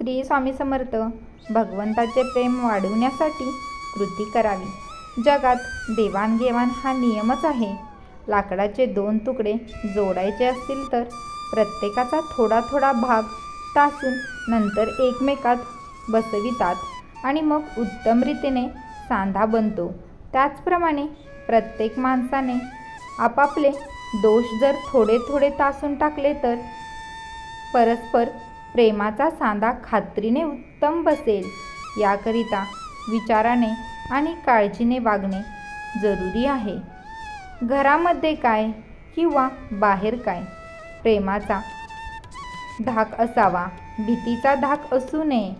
श्री स्वामी समर्थ भगवंताचे प्रेम वाढवण्यासाठी कृती करावी. जगात देवाणघेवाण हा नियमच आहे. लाकडाचे दोन तुकडे जोडायचे असतील तर प्रत्येकाचा थोडा थोडा भाग तासून नंतर एकमेकात बसवितात आणि मग उत्तम रीतीने सांधा बनतो. त्याचप्रमाणे प्रत्येक माणसाने आपापले दोष जर थोडे थोडे तासून टाकले तर परस्पर प्रेमाचा सांधा खात्रीने उत्तम बसेल. याकरिता विचाराने आणि काळजीने वागणे जरुरी आहे. घरामध्ये काय किंवा बाहेर काय? प्रेमाचा धाक असावा. भीतीचा धाक असू नये.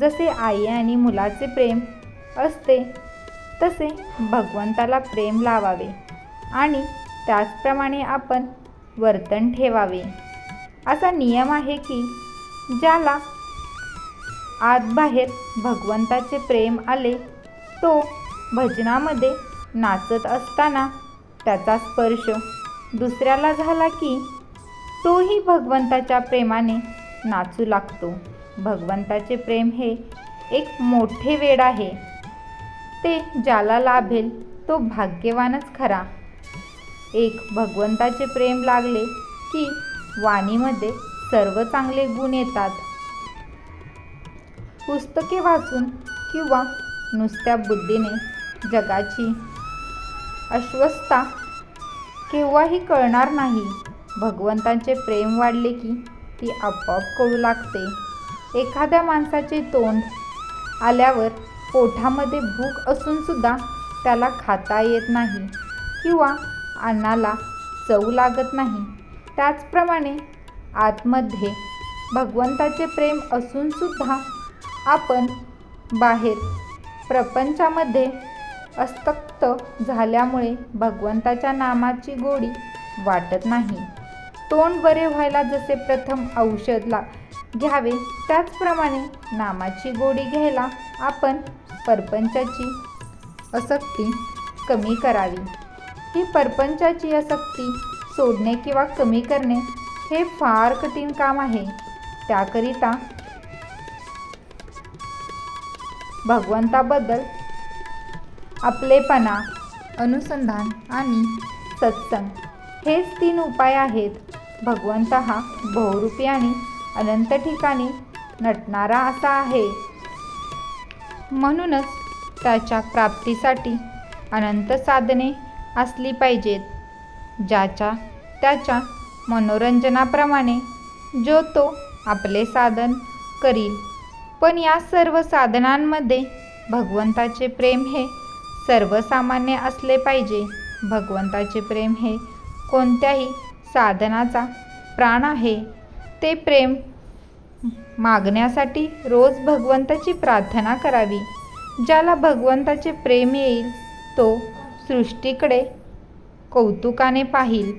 जसे आई आणि मुलाचे प्रेम असते तसे भगवंताला प्रेम लावावे आणि त्याचप्रमाणे आपण वर्तन ठेवावे. असा नियम आहे की ज्याला आत बाहेर भगवंताचे प्रेम आले तो भजनामध्ये नाचत असताना त्याचा स्पर्श दुसऱ्याला झाला की तोही भगवंताच्या प्रेमाने नाचू लागतो. भगवंताचे प्रेम हे एक मोठे वेड आहे. ते ज्याला लाभेल तो भाग्यवानच खरा. एक भगवंताचे प्रेम लागले की वाणीमध्ये सर्व चांगले गुण येतात. पुस्तके वाचून किंवा नुसत्या बुद्धीने जगाची अश्वस्था केव्हाही कळणार नाही. भगवंतांचे प्रेम वाढले की ती आपोआप कळू लागते. एखाद्या माणसाचे तोंड आल्यावर पोठामध्ये भूक असूनसुद्धा त्याला खाता येत नाही किंवा अन्नाला चव लागत नाही. त्याचप्रमाणे आतमध्ये भगवंताचे प्रेम असूनसुद्धा आपण बाहेर प्रपंचामध्ये अस्तक्त झाल्यामुळे भगवंताच्या नामाची गोडी वाटत नाही. तोंड बरे व्हायला जसे प्रथम औषध ला घ्यावे त्याचप्रमाणे नामाची गोडी घ्यायला आपण परपंचाची आसक्ती कमी करावी. ही परपंचाची आसक्ती सोडणे किंवा कमी करणे हे फार कठीण काम आहे. त्याकरिता भगवंताबद्दल आपलेपणा अनुसंधान आणि सत्संग हेच तीन उपाय आहेत. भगवंत हा बहुरूपी आणि अनंत ठिकाणी नटणारा असा आहे. म्हणूनच त्याच्या प्राप्तीसाठी अनंत साधने असली पाहिजेत ज्याच्या त्याच्या मनोरंजनाप्रमाणे जो तो आपले साधन करील. पण या सर्व साधनांमध्ये भगवंताचे प्रेम हे सर्वसामान्य असले पाहिजे. भगवंताचे प्रेम हे कोणत्याही साधनाचा प्राण आहे. ते प्रेम मागण्यासाठी रोज भगवंताची प्रार्थना करावी. ज्याला भगवंताचे प्रेम येईल तो सृष्टीकडे कौतुकाने पाहिल.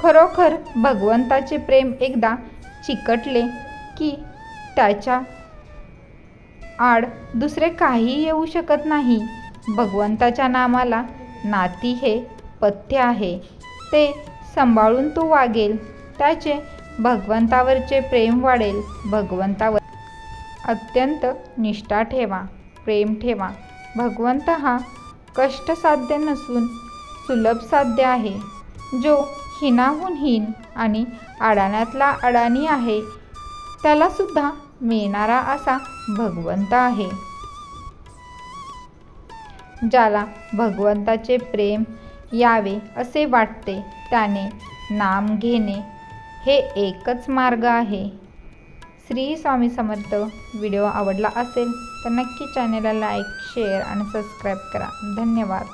खरोखर भगवंताचे प्रेम एकदा चिकटले की त्याच्या आड दुसरे काही येऊ शकत नाही. भगवंताच्या नामाला नाती हे पथ्य आहे. ते सांभाळून तो वागेल त्याचे भगवंतावरचे प्रेम वाढेल. भगवंतावर अत्यंत निष्ठा ठेवा प्रेम ठेवा. भगवंत हा कष्टसाध्य नसून सुलभ साध्य आहे. जो हिनाहून हीन आणि अडाण्यातला अडाणी आहे. त्यालासुद्धा मिळणारा असा भगवंत आहे. ज्याला भगवंताचे प्रेम यावे असे वाटते त्याने नाम घेणे हे एकच मार्ग आहे. श्री स्वामी समर्थ व्हिडिओ आवडला असेल तर नक्की चॅनलला लाईक शेअर आणि सबस्क्राईब करा. धन्यवाद.